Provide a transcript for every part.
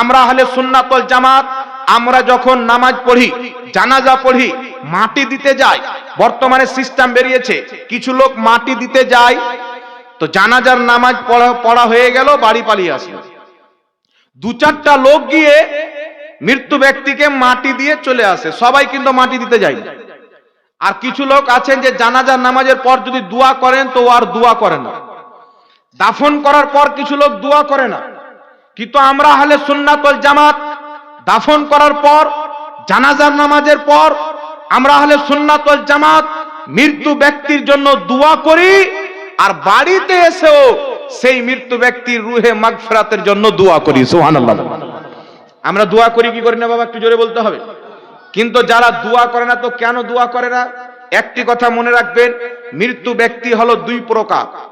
আমরা হলে সুন্নাতল জামাত, আমরা যখন নামাজ পড়ি, জানাজা পড়ি, মাটি দিতে যাই, বর্তমানে সিস্টেম বেরিয়েছে, কিছু লোক মাটি দিতে যায়, তো জানাজার নামাজ পড়া হয়ে গেল, বাড়ি পালিয়ে আসলো। দু চারটা লোক গিয়ে মৃত্যু ব্যক্তিকে মাটি দিয়ে চলে আসে, সবাই কিন্তু মাটি দিতে যায় আর কিছু লোক আছেন যে জানাজার নামাজের পর যদি দোয়া করেন, তো আর দোয়া করে না। দাফন করার পর কিছু লোক দোয়া করে না। কিন্তু আমরা হলে সুন্নাতল জামাত দাফন করার পর, জানাজার নামাজের পর, আমরা হলে সুন্নাতল জামাত মৃত্যু ব্যক্তির জন্য দোয়া করি আর বাড়িতে এসেও সেই মৃত্যু ব্যক্তির রুহে মাগফিরাতের জন্য দোয়া করি। সুবহানাল্লাহ। আমরা দোয়া করি কি করি না বাবা? একটু জোরে বলতে হবে। কিন্তু যারা দোয়া করে না তো কেন দোয়া করে না? একটি কথা মনে রাখবেন, মৃত্যু ব্যক্তি হলো দুই প্রকার।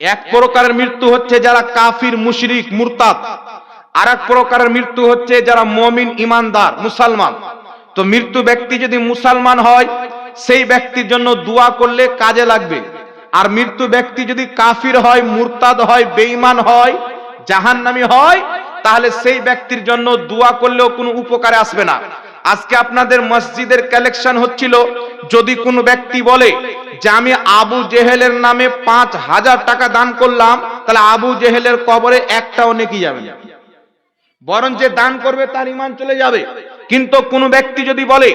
এক প্রকারের মৃত্যু হচ্ছে যারা কাফির, মুশরিক, মুরতাদ। আর এক প্রকারের মৃত্যু হচ্ছে যারা মমিন, ইমানদার, মুসলমান। তো মৃত্যু ব্যক্তি যদি মুসলমান হয়, সেই ব্যক্তির জন্য দোয়া করলে কাজে লাগবে। আর মৃত্যু ব্যক্তি যদি কাফির হয়, মুরতাদ হয়, বেঈমান হয়, জাহান্নামী হয়, তাহলে সেই ব্যক্তির জন্য দোয়া করলেও কোনো উপকারে আসবে না। আজকে আপনাদের মসজিদের কালেকশন হচ্ছিল, যদি কোনো ব্যক্তি বলে যে আমি আবু জেহেলের নামে পাঁচ হাজার টাকা দান করলাম, তাহলে আবু জেহেলের কবরে একটাও নেকি যাবে বরং যে দান করবে তার ইমান চলে যাবে। কিন্তু কোন ব্যক্তি যদি বলে,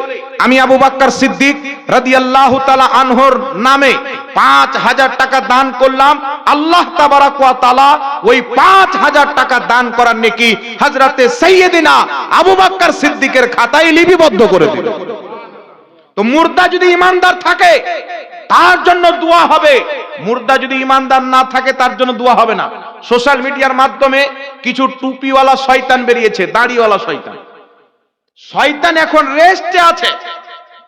আমি আবু বাক্কার সিদ্দিক রাদিয়াল্লাহু তাআলা আনহর নামে পাঁচ হাজার টাকা দান করলাম, আল্লাহ তাআলা ওই পাঁচ হাজার টাকা দান করার নেকি হযরতে সাইয়্যিদিনা আবু বাক্কার সিদ্দিকের খাতায় লিপিবদ্ধ করে দিল। তো মুর্দা যদি ইমানদার থাকে, তার জন্য দোয়া হবে। মুর্দা যদি ইমানদার না থাকে, তার জন্য দোয়া হবে না। সোশ্যাল মিডিয়ার মাধ্যমে কিছু টুপিওয়ালা শয়তান বেরিয়েছে, দাড়িওয়ালা শয়তান। শয়তান এখন রেস্টে আছে।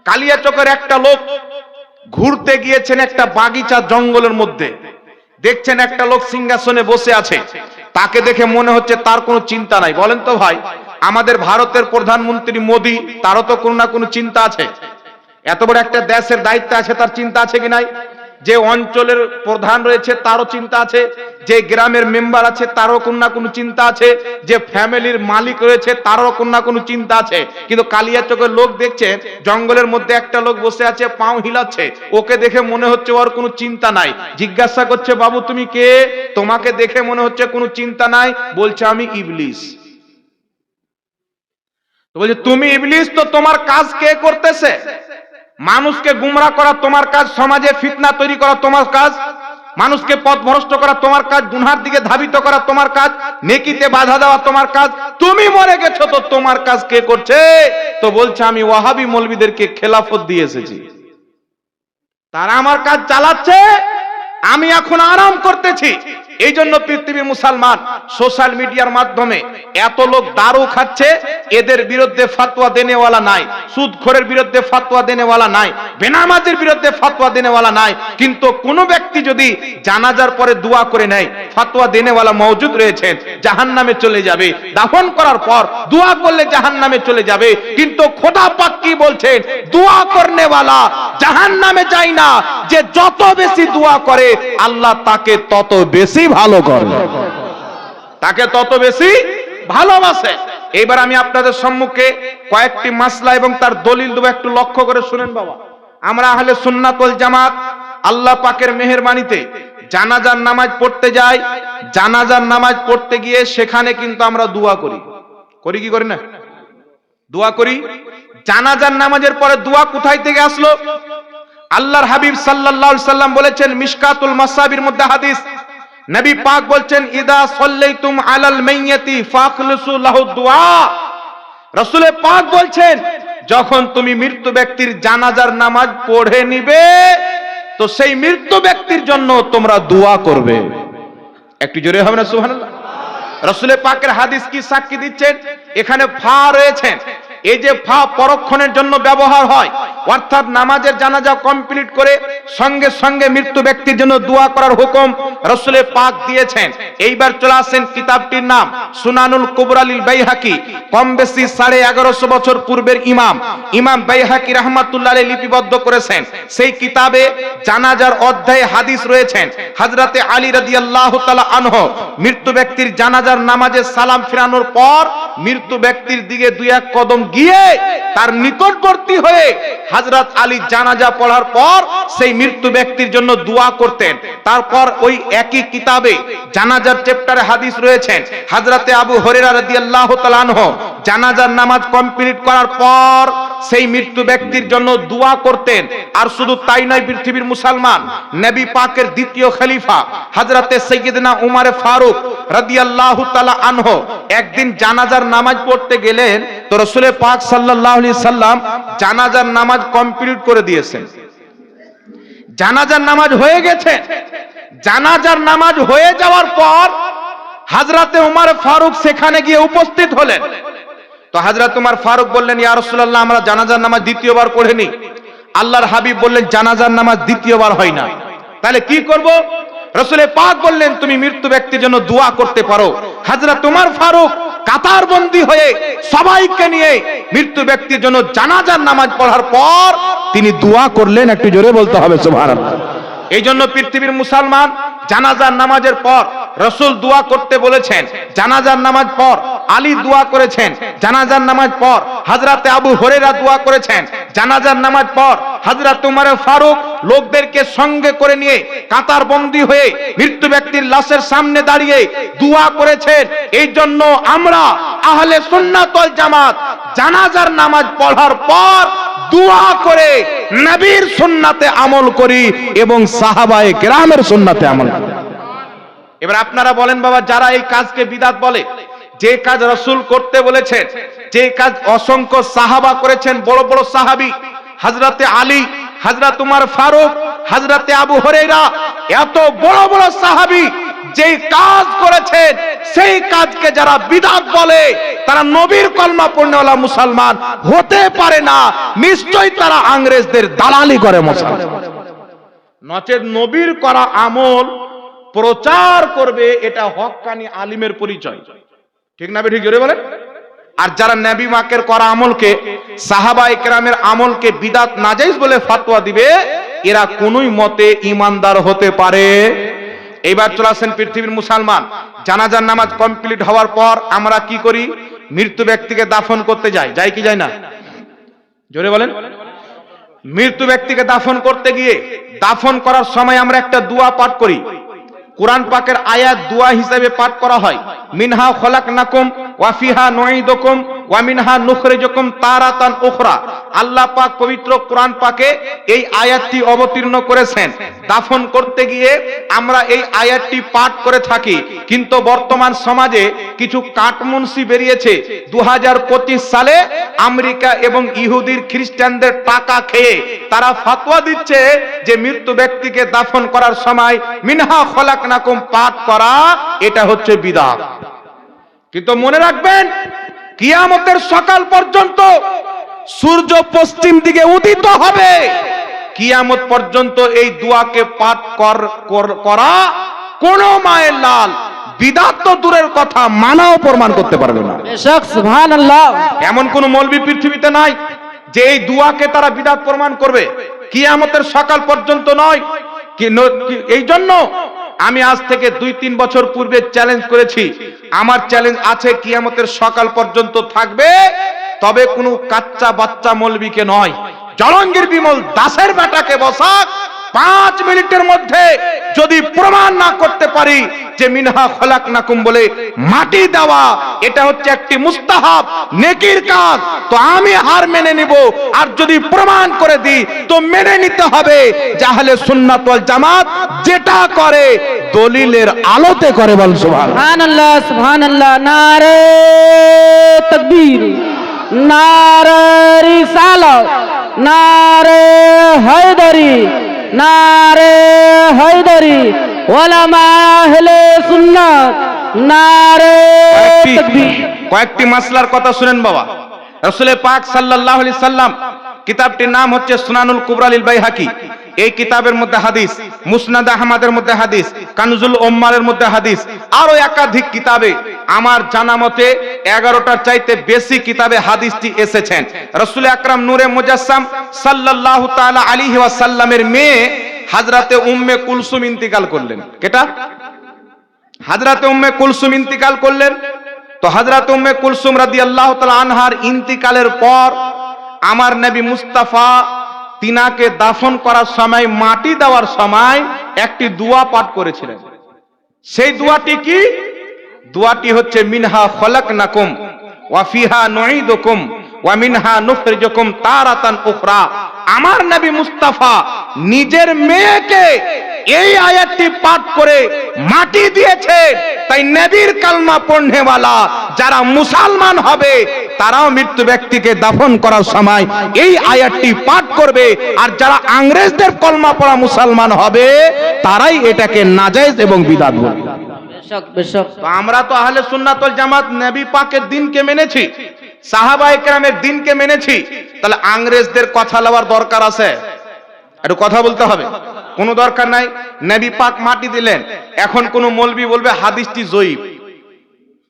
কালিয়া চোখের একটা লোক ঘুরতে গিয়েছেন একটা বাগিচা জঙ্গলের মধ্যে। দেখছেন একটা লোক সিংহাসনে বসে আছে। তাকে দেখে মনে হচ্ছে তার কোনো চিন্তা নাই। বলেন তো ভাই, আমাদের ভারতের প্রধানমন্ত্রী মোদী, তারও তো কোনো না কোনো চিন্তা আছে। এত বড় একটা দেশের দায়িত্ব আছে, তার চিন্তা আছে কি নাই? যে অঞ্চলের প্রধান রয়েছে, তারও চিন্তা আছে। যে গ্রামের মেম্বার আছে, তারও কোনো না কোনো চিন্তা আছে। যে ফ্যামিলির মালিক রয়েছে, তারও কোনো না কোনো চিন্তা আছে। কিন্তু কালিয়া চোখের লোক দেখছে, জঙ্গলের মধ্যে একটা লোক বসে আছে, পাও হিলাচ্ছে। ওকে দেখে মনে হচ্ছে ওর কোনো চিন্তা নাই। জিজ্ঞাসা করছে, বাবু, তুমি কে? তোমাকে দেখে মনে হচ্ছে কোনো চিন্তা নাই? বলছে, আমি ইবলিস। বলছে, তুমি ইবলিস, তো তোমার কাজ কে করতেছে? মানুষকে গুমরা করা তোমার কাজ, সমাজে ফিতনা তৈরি করা তোমার কাজ, মানুষকে পথ ভ্রষ্ট করা তোমার কাজ, গুনহার দিকে ধাবিত করা তোমার কাজ, নেকিতে বাধা দেওয়া তোমার কাজ, তুমি মরে গেছো তো তোমার কাজ কে করছে? তো বলছে, আমি ওয়াহাবি মলবিদেরকে খেলাফত দিয়ে এসেছি। তারা আমার কাজ চালাচ্ছে, আমি এখন আরাম করতেছি। এই জন্য পৃথিবীর মুসলমান সোশ্যাল মিডিয়ার মাধ্যমে এত লোক দারু খাচ্ছে, এদের বিরুদ্ধে ফাতোয়া দেনেওয়ালা নাই, সুদখোরের বিরুদ্ধে ফাতোয়া দেনেওয়ালা নাই, বেনামাজের বিরুদ্ধে ফাতোয়া দেনেওয়ালা নাই, কিন্তু কোন ব্যক্তি যদি জানাজার পরে দোয়া করে নেয় ফাতোয়া দেনেওয়ালা মওজুদ রয়েছেন, জাহান্নামে চলে যাবে। দাফন করার পর দোয়া করলে জাহান্নামে চলে যাবে, কিন্তু খোদা পাক কি বলছেন? দোয়া করনেওয়ালা জাহান্নামে যায় না, যে যত বেশি দোয়া করে, আল্লাহ তাকে তত বেশি ভালো করে। তাকে তত বেশি ভালোবাসে। এবার আমি আপনাদের সম্মুখে কয়েকটি মাসলা এবং তার দলিল দেবো, একটু লক্ষ্য করে শুনেন বাবা। আমরা আহলে সুন্নাতুল জামাত আল্লাহ পাকের মেহেরবানিতে জানাজার নামাজ পড়তে যাই। জানাজার নামাজ পড়তে গিয়ে সেখানে কিন্তু আমরা দোয়া করি। করি কি করি না? দোয়া করি। জানাজার নামাজের পরে দোয়া কোথায় থেকে আসলো? আল্লাহর হাবিব সাল্লাল্লাহু সাল্লাম বলেছেন, মিশকাতুল মাসাবির মধ্যে হাদিস নবী পাক বলছেন, ইদা সাল্লাইতুম আলাল মাইয়াতি ফাখলুসু লাহু দুআ। রাসূলে পাক বলছেন, যখন তুমি মৃত্যু ব্যক্তির জানাজার নামাজ পড়ে নিবে, তো সেই মৃত্যু ব্যক্তির জন্য তোমরা দোয়া করবে। একটু জোরে হবে না, সুবহানাল্লাহ? রসুলের পাকের হাদিস কি সাক্ষী দিচ্ছেন? এখানে ফা রয়েছেন। এই যে ফা পরক্ষণের জন্য ব্যবহার হয়, অর্থাৎ নামাজের জানাজা কমপ্লিট করে সঙ্গে সঙ্গে মৃত্যু ব্যক্তির জন্য দোয়া করার হুকুম রসুলে পাক দিয়েছেন। এইবার চলে আসেন কিতাবটির নাম, সুনানুল কুবরালিল বাইহাকি, কম বেশি সাড়ে এগারোশো বছর পূর্বের ইমাম। ইমাম বাইহাকি রহমাতুল্লাহ লিপিবদ্ধ করেছেন। সেই কিতাবে জানাজার অধ্যায়ে হাদিস রয়েছেন, হাজরাতে আলী রাদিয়াল্লাহু তাআলা আনহ, মৃত্যু ব্যক্তির জানাজার নামাজে সালাম ফিরানোর পর মৃত্যু ব্যক্তির দিকে দুই এক কদম গিয়ে তার নিকটবর্তী হয়ে হাজরত আলী জানাজা পড়ার পর সেই মৃত্যু ব্যক্তির জন্য দোয়া করতেন। তারপর ওই একই কিতাবে জানাজার চ্যাপ্টারে হাদিস রয়েছেন হাজরাতে আবু হরেরা রাদিয়াল্লাহু তাআলা আনহু জানাজার নামাজ কমপ্লিট করার পর সেই মৃত্যু ব্যক্তির জন্য দোয়া করতেন। আর শুধু তাই নয়, পৃথিবীর মুসলমান, নবী পাকের দ্বিতীয় খলিফা, হযরতে সাইয়্যিদনা উমার ফারুক রাদিয়াল্লাহু তাআলা আনহু একদিন জানাজার নামাজ পড়তে গেলেন, তো রাসূল পাক আলাইহি সাল্লাম জানাজার নামাজ কমপ্লিট করে দিয়েছেন। জানাজার নামাজ হয়ে গেছে। জানাজার নামাজ হয়ে যাওয়ার পর হাজরাতে উমার ফারুক সেখানে গিয়ে উপস্থিত হলেন। তো হাজরা তোমার ফারুক বললেন, ইয়া রাসূলুল্লাহ, আমরা জানাজার নামাজ দ্বিতীয়বার পড়িনি। আল্লাহর হাবিব বললেন, জানাজার নামাজ দ্বিতীয়বার হয় না। তাহলে কি করব? রসুলে পাক বললেন, তুমি মৃত্যু ব্যক্তির জন্য দোয়া করতে পারো। হাজরা তোমার ফারুক কাতার বন্দী হয়ে সবাইকে নিয়ে মৃত্যু ব্যক্তির জন্য জানাজার নামাজ পড়ার পর তিনি দোয়া করলেন, একটু জোরে বলতে হবে এই জন্য পৃথিবীর মুসলমান জানাজার নামাজের পর রসুল দোয়া করতে বলেছেন, জানাজার নামাজ পর আলী দোয়া করেছেন। জানাজার নামাজ পর হাজরাতে আবু হরেরা দোয়া করেছেন। জানাজার নামাজ পর হাজরাত উমারে ফারুক লোকদেরকে সঙ্গে করে নিয়ে কাতার বন্দী হয়ে মৃত্যু ব্যক্তির লাশের সামনে দাঁড়িয়ে দোয়া করেছেন। এই জন্য আমরা আহলে সুন্নাতল জামাত জানাজার নামাজ পড়ার পর দোয়া করে নবীর সুন্নাতে আমল করি এবং সাহাবায়ে কেরামের সুন্নাতে আমল করি। এবার আপনারা বলেন বাবা, যারা এই কাজকে বিদাত বলে যে কাজ রসুল করতে বলেছেন, যে কাজ অসংখ্য সাহাবা করেছেন, বড় বড় সাহাবি হাজরাতে আলী হাজরাত উমার ফারুক হাজরাতে আবু হরেরা এত বড় বড় সাহাবি যে কাজ করেছেন, সেই কাজকে যারা বিদাত বলে, তারা নবীর কলমা পূর্ণওয়ালা মুসলমান হতে পারে না। নিশ্চয়ই তারা আংরেজদের দালালি করে মুসলমান। নচেত নবীর করা আমল প্রচার করবে, এটা হকানি আলিমের পরিচয়। ঠিক না ঠিক জোরে বলেন? আর যারা নবী মাকের করা আমলকে সাহাবা ইকরামের আমলকে বিদাত, নাজাইজ বলে ফাতোয়া দিবে, এরা কোনোই মতে ইমানদার হতে পারে। এইবার চলে আসেন পৃথিবীর মুসলমান। জানাজার নামাজ কমপ্লিট হওয়ার পর আমরা কি করি? মৃত্যু ব্যক্তিকে দাফন করতে যাই। যাই কি যাই না? জোরে বলেন। মৃত্যু ব্যক্তিকে দাফন করতে গিয়ে, দাফন করার সময় আমরা একটা দোয়া পাঠ করি। কোরআন পাকের আয়াত, দুয়া হিসাবে পাঠ করা হয়। মিনহা খলাক নাকুম ওয়াফিহা নুঈদুকুম ওয়া মিনহা নুখরিজুকুম তারাতান উখরা। আল্লাহ পাক পবিত্র কোরআন পাকে এই আয়াতটি অবতীর্ণ করেছেন। দাফন করতে গিয়ে আমরা এই আয়াতটি পাঠ করে থাকি, কিন্তু বর্তমান সমাজে কিছু কাটমুন্সি বেরিয়েছে। দুহাজার পঁচিশ সালে আমেরিকা এবং ইহুদির খ্রিস্টানদের টাকা খেয়ে তারা ফাতোয়া দিচ্ছে যে মৃত্যু ব্যক্তিকে দাফন করার সময় মিনহা খলাকনাকুম পাঠ করা, এটা হচ্ছে বিদা কিন্তু মনে রাখবেন, কিয়ামতের সকাল পর্যন্ত সূর্য পশ্চিম দিকে উদিত হবে। কিয়ামত পর্যন্ত এই দুয়াকে পাঠ কর- কোন মায়ের লাল। বিদাত তো দূরের কথা মানাও প্রমাণ করতে পারবে না। এমন কোন মৌলবী পৃথিবীতে নাই যে এই দুয়াকে তারা বিদাত প্রমাণ করবে। কিয়ামতের সকাল পর্যন্ত নয়। এই জন্য আমি আজ থেকে দুই তিন বছর পূর্বে চ্যালেঞ্জ করেছি। আমার চ্যালেঞ্জ আছে কিয়ামতের সকাল পর্যন্ত থাকবে। তবে কোনো কাচ্চা বাচ্চা মৌলবীকে নয়। জলঙ্গির বিমল দাসের বেটাকে বসাক। পাঁচ মিনিটের মধ্যে যদি প্রমাণ না করতে পারি যে মিনহা খলাক নাকুম বলে মাটি দেওয়া, এটা হচ্ছে একটি মুস্তাহাব, নেকির কাজ। তো আমি হার মেনে নিব, আর যদি প্রমাণ করে দিই, তো মেনে নিতে হবে। যাহলে সুন্নাত ওয়াল জামাত যেটা করে, দলিলের আলোতে করে বল সুবহান সুবহান আল্লাহ সুবহান আল্লাহ নারে তকবীর। নারে রিসালত নারে হায়দারি নারে হায়দারি ওলামা আহলে সুন্নাত নারে কয়েকটি- তকবীর। কয়েকটি মাসলার কথা শুনেন বাবা। রসুলে পাক সাল্লাল্লাহু আলাইহি সাল্লাম কিতাবটির নাম হচ্ছে সুনানুল কুবরালিল বাইহাকি। এই কিতাবের মধ্যে হাদিস, মুসনাদ আহমদের মধ্যে হাদিস, কানজুল ওম্মারের মধ্যে হাদিস, আরও একাধিক কিতাবে আমার জানা মতে এগারোটার চাইতে বেশি কিতাবে হাদিসটি এসেছেন। রসুল আকরাম নূরে মুজাসসাম সাল্লাল্লাহু তাআলা আলাইহি ওয়াসাল্লামের মেয়ে হাজরাতে উম্মে কুলসুম ইন্তিকাল করলেন। কেটা? হাজরাতে উম্মে কুলসুম ইন্তিকাল করলেন। তো হাজরাতে উম্মে কুলসুম রাদিয়াল্লাহু তাআলা আনহার ইন্তিকালের পর আমার নবী মুস্তাফা তিনাকে দাফন করার সময়, মাটি দেওয়ার সময় একটি দোয়া পাঠ করেছিলেন। সেই দোয়াটি কি? দোয়াটি হচ্ছে, মিনহা ফলক নাকুম ওয়াফিহা নয় নুঈদুকুম। ওয়া মিনহা নুখরিজুকুম তারাতান উখরা। আমার নবী মুস্তাফা নিজের মেয়েকে এই আয়াতটি পাঠ করে মাটি দিয়েছে। তাই নবীর কালমা পড়নেওয়ালা যারা মুসলমান হবে তারাও মৃত্যু ব্যক্তিকে দাফন করার সময় এই আয়াতটি পাঠ করবে। আর যারা ইংরেজদের কলমা পড়া মুসলমান হবে তারাই এটাকে নাজায়েজ এবং বিদাত বলবে। আমরা তো আহলে সুন্নাতল জামাত নবী পাকের দিনকে মেনেছি। সাহাবা একরামের দিনকে মেনেছি। তাহলে আংরেজদের কথা লওয়ার দরকার আছে। একটু কথা বলতে হবে। কোনো দরকার নাই। নবী পাক মাটি দিলেন। এখন কোন মৌলবি বলবে, হাদিসটি জয়ীব।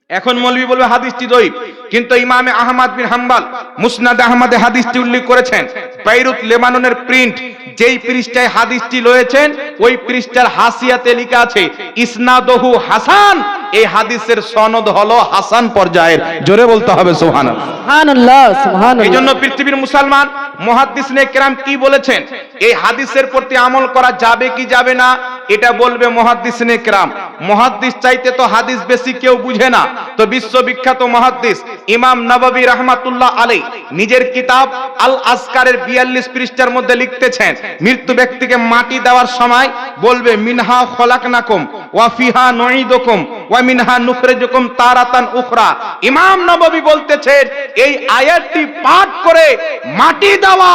এখন মৌলবি বলবে হাদিসটি জয়ীব কিন্তু ইমামে আহমদ বিন হাম্বাল মুসনাদ আহমদে হাদিসটি উল্লেখ করেছেন। বাইরুত লেবাননের প্রিন্ট যেই পৃষ্ঠায় হাদিসটি রয়েছেন ওই পৃষ্ঠার হাসিয়াতে লেখা আছে ইসনাদহু হাসান এই হাদিসের সনদ হলো হাসান পর্যায়ের। জোরে বলতে হবে সুবহানাল্লাহ। সুবহানাল্লাহ এই সুবহানাল্লাহ। জন্য পৃথিবীর মুসলমান মহাদ্দিস কেরাম কি বলেছেন? এই হাদিসের প্রতি আমল করা যাবে কি যাবে না? এটা বলবে মহাদ্দিস নেকরাম। মহাদ্দিস চাইতে তো হাদিস বেশি কেউ বুঝে না। তো বিশ্ববিখ্যাত মহাদ্দিস ইমাম নবাবী রহমাতুল্লাহ আলী নিজের কিতাব আল আসকারের বিয়াল্লিশ পৃষ্ঠার মধ্যে লিখতেছেন, মৃত্যু ব্যক্তিকে মাটি দেওয়ার সময় বলবে, মিনহা খলাকনাকুম। ওয়া ফিহা নুঈদুকুম ওয়া মিনহা নুখরিজুকুম তারাতান উখরা। ইমাম নববী বলতেছেন এই আয়াতটি পাঠ করে মাটি দেওয়া।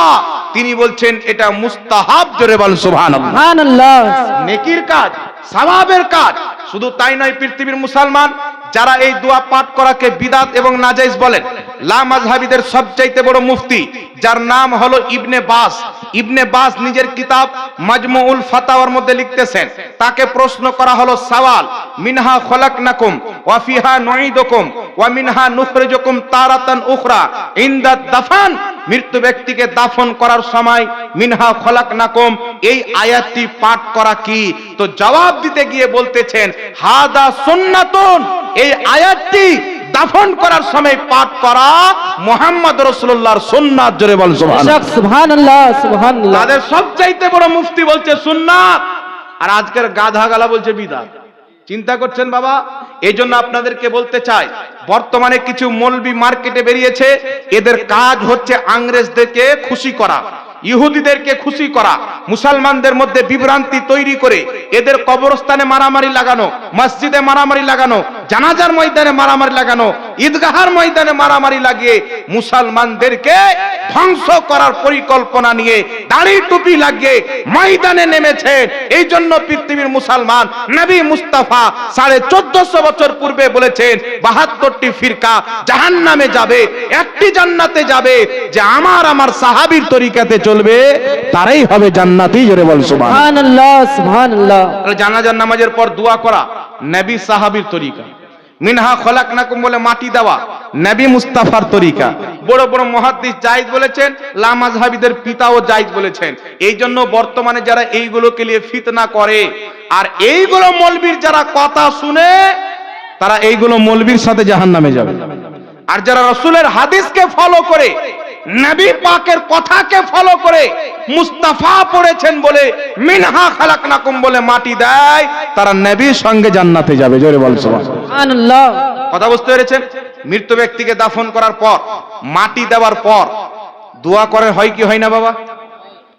তিনি বলছেন এটা মুস্তাহাব জোরে বল সুবহানাল্লাহ। সুবহানাল্লাহ। নেকির কাজ সওয়াবের কাজ। শুধু তাই নয় পৃথিবীর মুসলমান যারা এই দোয়া পাঠ করাকে বিদাত এবং নাজাইজ বলেন লা মাযহাবিদের সবচাইতে বড় মুফতি যার নাম হলো ইবনে বাস। ইবনে বাস নিজের কিতাব মাজমুউল ফাতাওয়ার মধ্যে লিখতেছেন, তাকে প্রশ্ন করা হলো সওয়াল, মিনহা খলাকনাকুম ওয়া ফিহা নুঈদুকুম ওয়া মিনহা নুখরিজুকুম তারাতান উখরা, ইনদা দাফান, মৃত্যু ব্যক্তিকে দাফন করার সময় মিনহা খলাক নাকম এই আয়াতটি পাঠ করা কি? তো জবাব দিতে গিয়ে বলতেছেন, হাদা সুন্নাতুন, এই আয়াতটি দাফন করার সময় পাঠ করা মোহাম্মদ রসুল্লাহর সুন্নাত জোরে বল তাদের সবচাইতে বড় মুফতি বলছে সুন্নাত আর আজকের গাধা গালা বলছে বিদাত। চিন্তা করছেন বাবা? এই জন্য আপনাদেরকে বলতে চাই বর্তমানে কিছু মলবি মার্কেটে বেরিয়েছে এদের কাজ হচ্ছে আংরেজদেরকে খুশি করা ইহুদিদেরকে খুশি করা মুসলমানদের মধ্যে বিভ্রান্তি তৈরি করে এদের কবরস্থানে মারামারি লাগানো মসজিদে মারামারি লাগানো জানাজার ময়দানে মারামারি লাগানো ঈদগাহার ময়দানে মারামারি লাগিয়ে মুসলমানদেরকে ধ্বংস করার পরিকল্পনা নিয়ে দাড়ি টুপি লাগিয়ে ময়দানে নেমেছেন এই জন্য পৃথিবীর মুসলমান নবী মুস্তাফা সাড়ে চোদ্দশো বছর পূর্বে বলেছেন বাহাত্তরটি ফিরকা জাহান নামে যাবে একটি জান্নাতে যাবে যে আমার আমার সাহাবীর তরিকাতে চলবে তারাই হবে জান্নাতি জোরে বল সুবহানাল্লাহ। সুবহানাল্লাহ জানাজার নামাজের পর দোয়া করা নবী সাহাবীর তরিকা। মিনহা খলাকনাকুম বলে মাটি দেওয়া। নবী মুস্তাফার তরিকা। বড় বড় মহাদ্দিস জায়েজ বলেছেন লামাজহাবিদের পিতাও জায়েজ বলেছেন। এই জন্য বর্তমানে যারা এইগুলোকে নিয়ে ফিতনা করে, আর এইগুলো মলবির যারা কথা শুনে, তারা এইগুলো মলবির সাথে জাহান্নামে যাবে। আর যারা রসুলের হাদিসকে ফলো করে, নবী পাকের কথাকে ফলো করে মুস্তাফা পড়েছেন বলে, মিনহা খালাকনাকুম বলে মাটি দেয়, তারা নবীর সঙ্গে জান্নাতে যাবে। জোরে বল কথা বুঝতে পেরেছেন? মৃত ব্যক্তিকে দাফন করার পর, মাটি দেওয়ার পর দোয়া করে হয় কি, হয় না বাবা?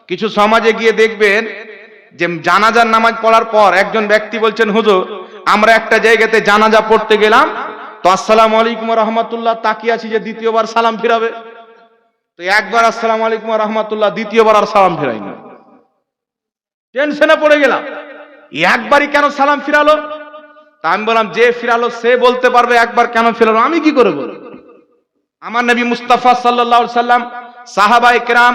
কিছু সমাজে গিয়ে দেখবেন যে জানাজার নামাজ পড়ার পর একজন ব্যক্তি বলছেন, হুজুর, আমরা একটা জায়গাতে জানাজা পড়তে গেলাম, তো আসসালাম আলাইকুম রহমতুল্লাহ, তাকিয়ে আছি যে দ্বিতীয়বার সালাম ফিরাবে। তো একবার আসসালাম আলাইকুম রহমতুল্লাহ, দ্বিতীয়বার আর সালাম ফিরাই না। টেনশনে পড়ে গেলাম। একবারই কেন সালাম ফিরালো? তা আমি বললাম, যে ফিরালো সে বলতে পারবে একবার কেন ফিরালো, আমি কি করে বলব? আমার নবী মুস্তাফা আলাইহি সাল্লাম, সাহাবায়ে কেরাম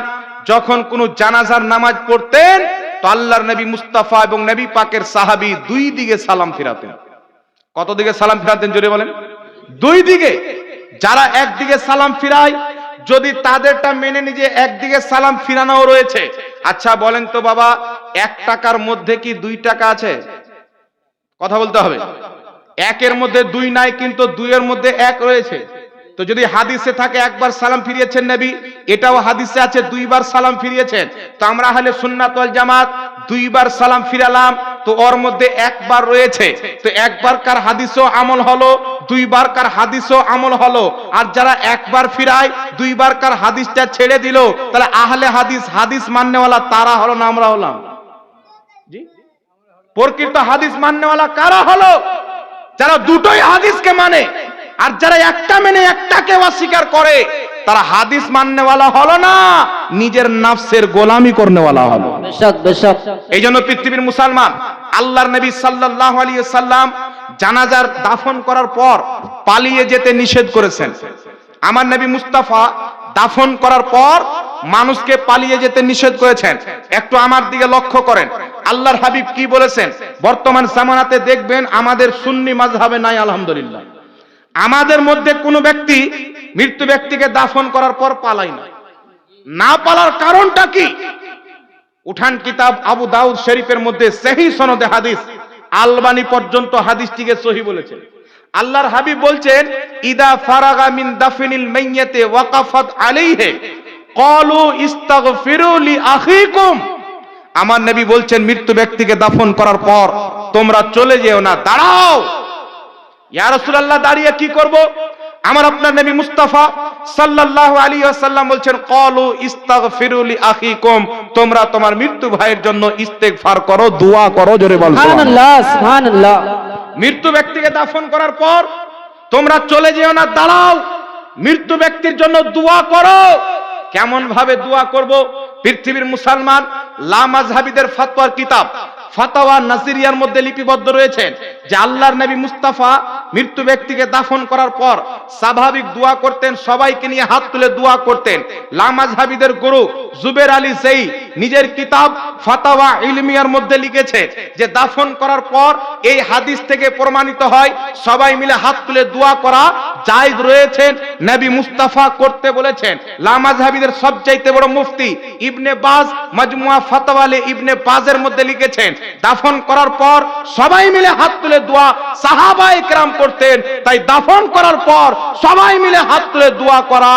যখন কোন জানাজার নামাজ পড়তেন, তো আল্লাহর নবী মুস্তাফা এবং নবী পাকের সাহাবী দুই দিকে সালাম ফিরাতেন। কত দিকে সালাম ফিরাতেন জোরে বলেন? দুই দিকে। যারা একদিকে সালাম ফিরায়, যদি তাদেরটা মেনে নিজে একদিকে সালাম ফিরানো রয়েছে। আচ্ছা বলেন তো বাবা, এক টাকার মধ্যে কি দুই টাকা আছে? কথা বলতে হবে। একের মধ্যে দুই নাই, কিন্তু দুইয়ের মধ্যে এক রয়েছে। তো যদি হাদিসে থাকে, একবার সালাম ফিরিয়েছেন নবী, এটাও হাদিসে আছে, দুইবার সালাম ফিরিয়েছেন। তো আমরা হলে সুন্নাত ওয়াল জামাত দুইবার সালাম ফিরালাম, তো ওর মধ্যে একবার রয়েছে। তো একবার কার হাদিসও আমল হলো, দুইবার কার হাদিসও আমল হলো। আর যারা একবার ফিরায়, দুইবার কার হাদিসটা ছেড়ে দিল, তাহলে আহলে হাদিস হাদিস মাননেওয়ালা তারা হলো না, আমরা হলাম। প্রকৃত হাদিস মাননেওয়ালা কারা হলো? যারা দুটোই হাদিসকে মানে আর যারা একটা মেনে একটাকে অস্বীকার করে তারা হাদিস মাননেওয়ালা হলো না নিজের নাফসের গোলামি করনেওয়ালা হলো। এই জন্য পৃথিবীর মুসলমান আল্লাহর নবী সাল্লাল্লাহু আলাইহি সাল্লাম জানাজার দাফন করার পর পালিয়ে যেতে নিষেধ করেছেন। আমার নবী মুস্তাফা দাফন করার পর মানুষকে পালিয়ে যেতে নিষেধ করেছেন। একটু আমার দিকে লক্ষ্য করেন। আল্লাহর হাবিব কি বলেছেন? বর্তমান সামানাতে দেখবেন আমাদের সুন্নি মাযহাবে নাই, আলহামদুলিল্লাহ। আমাদের মধ্যে কোনো ব্যক্তি মৃত্যু ব্যক্তিকে দাফন করার পর পালাই না। না পালার কারণটা কি? উঠান কিতাব আবু দাউদ শরীফের মধ্যে সেহি সনদে হাদিস, আলবানি পর্যন্ত হাদিসটিকে সহি বলেছেন। আল্লাহর হাবিব বলছেন, ইদা ফারাগা মিন দাফিনিল মাইয়াতে ওয়াকাফাত আলাইহি, ক্বালু ইস্তাগফিরু লি আখিকুম। আমার নবী বলছেন মৃত্যু ব্যক্তিকে দাফন করার পর তোমরা চলে যেও না দাঁড়াও। ইয়া রাসূলুল্লাহ দাঁড়িয়ে কি করব? আমার আপনার নবী মুস্তাফা সাল্লাল্লাহু আলাইহি ওয়াসাল্লাম বলছেন ক্বালু ইস্তাগফিরু লি আখিকুম তোমরা তোমার মৃত্যু ভাইয়ের জন্য ইস্তেগফার করো দোয়া করো জোরে বল সুবহানাল্লাহ সুবহানাল্লাহ। মৃত্যু ব্যক্তিকে দাফন করার পর তোমরা চলে যেও না দাঁড়াও। মৃত্যু ব্যক্তির জন্য দোয়া করো। কেমন ভাবে দোয়া করব? পৃথিবীর মুসলমান লামাজহাবিদের ফাতোয়ার কিতাব। ফাতাওয়া নাসিরিয়ার মধ্যে লিপিবদ্ধ রয়েছেন যে আল্লাহর নবী মুস্তাফা মৃত্যু ব্যক্তিকে দাফন করার পর স্বাভাবিক দোয়া করতেন, সবাইকে নিয়ে হাত তুলে দোয়া করতেন। লামাজহাবিদের গুরু জুবের আলী সেই নিজের কিতাব ফাতাওয়া ইলমিয়ার মধ্যে লিখেছে যে দাফন করার পর এই হাদিস থেকে প্রমাণিত হয়, সবাই মিলে হাত তুলে দোয়া করা জায়েজ রয়েছেন। নবী মুস্তাফা করতে বলেছেন লামাজহাবিদের সবচাইতে বড় মুফতি ইবনে বাজ মাজমুয়া ফাতাওয়ালে ইবনে বাজের মধ্যে লিখেছেন দাফন করার পর সবাই মিলে হাত তুলে দোয়া সাহাবা একরাম করতেন। তাই দাফন করার পর সবাই মিলে হাত তুলে দোয়া করা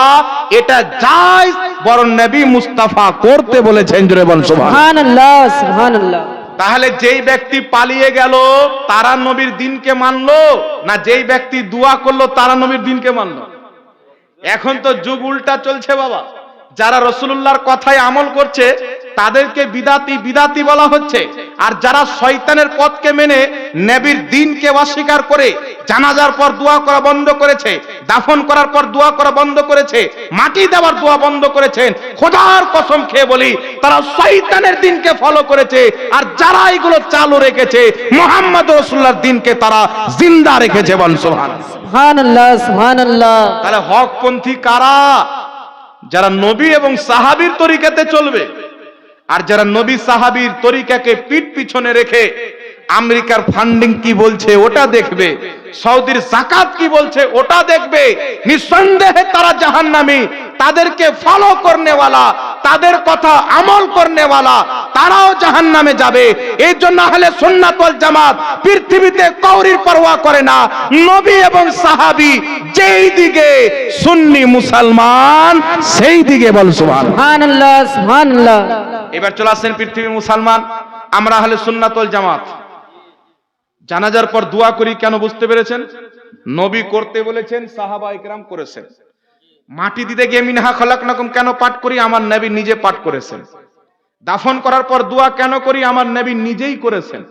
এটা জায়েজ বরং নবী মুস্তাফা করতে বলেছেন জোরে বল সুবহানাল্লাহ সুবহানাল্লাহ। তাহলে যেই ব্যক্তি পালিয়ে গেল তারা নবীর দিনকে মানলো না যেই ব্যক্তি দোয়া করল তারা নবীর দিনকে মানলো? এখন তো যুগ উল্টা চলছে বাবা। যারা রসুল্লাহর কথায় আমল করছে তাদেরকে বিদাতি বিদাতি বলা হচ্ছে। আর যারা শয়তানের পথকে মেনে নবীর দিনকে অস্বীকার করে জানাজার পর দোয়া করা বন্ধ করেছে দাফন করার পর দোয়া করা বন্ধ করেছে মাটি দেওয়ার দোয়া বন্ধ করেছেন খোদার কসম খেয়ে বলি তারা শয়তানের দিনকে ফলো করেছে। আর যারা এগুলো চালু রেখেছে মোহাম্মদ রসুল্লাহর দিনকে তারা জিন্দা রেখেছে বল সুবহানাল্লাহ। সুবহানাল্লাহ সুবহানাল্লাহ। তাহলে হকপন্থী কারা? যারা নবী এবং সাহাবির তরিকাতে চলবে, আর যারা নবী সাহাবির তরিকাকে পিঠ পিছনে রেখে আমেরিকার ফান্ডিং কি বলছে ওটা দেখবে, সৌদির জাকাত কি বলছে ওটা দেখবে, নিঃসন্দেহে তারা জাহান্নামি, তাদেরকে ফলো করনেওয়ালা তাদের কথা আমল করনেওয়ালা তারাও জাহান্নামে যাবে। এই জন্য আহলে সুন্নাত ওয়াল জামাত পৃথিবীতে কৌরির পরোয়া করে না। নবী এবং সাহাবী যেই দিকে সুন্নি মুসলমান সেই দিকে বল সুবহানাল্লাহ সুবহানাল্লাহ। এবার চলে আসছেন পৃথিবীর মুসলমান আমরা হলে সুন্নাতুল জামাত। জানাজার পর দোয়া করি কেন বুঝতে পেরেছেন? নবী করতে বলেছেন সাহাবা ইকরাম করেছেন। মাটি দিতে গিয়ে মিনহা নকম কেন পাঠ করি? আমার নবী নিজে পাঠ করেছেন। দাফন করার পর দোয়া কেন করি? আমার নবী নিজেই করেছেন।